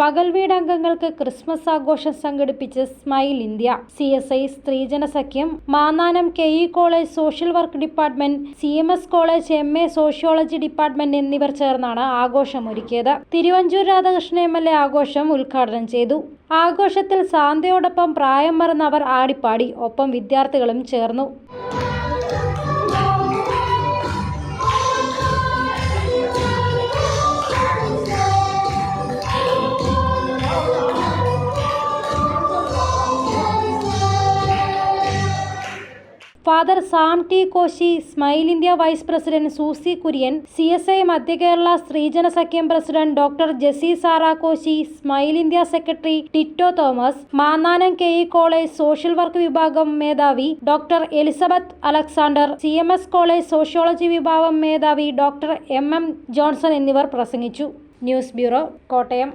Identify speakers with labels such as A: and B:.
A: പകൽ വീടംഗങ്ങൾക്ക് ക്രിസ്മസ് ആഘോഷം സംഘടിപ്പിച്ച് smile India. C S I സ്ത്രീജന സഖ്യം Mannanam K E college social work department C M S college M A sociology department എന്നിവർ ചേർന്നാണ് ആഘോഷമൊരുക്കിയത്. Thiruvanchoor Radhakrishnan M L A ആഘോഷം ഉദ്ഘാടനം ചെയ്തു. ആഘോഷത്തിൽ സാന്ധ്യയോടൊപ്പം പ്രായം മറന്നവർ ആടിപ്പാടി ഒപ്പം വിദ്യാർത്ഥികളും ചേർന്നു. Father Sam T Koshy smile India vice president Susie Kurian C S I മധ്യ കേരള സ്ത്രീജന സഖ്യം president doctor Jessy Sara Koshy smile India secretary Tito Thomas Mannanam K E college social work വിഭാഗം മേധാവി doctor Elizabeth Alexander C M S college sociology വിഭാഗം മേധാവി doctor M M Johnson എന്നിവർ പ്രസംഗിച്ചു. News bureau Kottayam.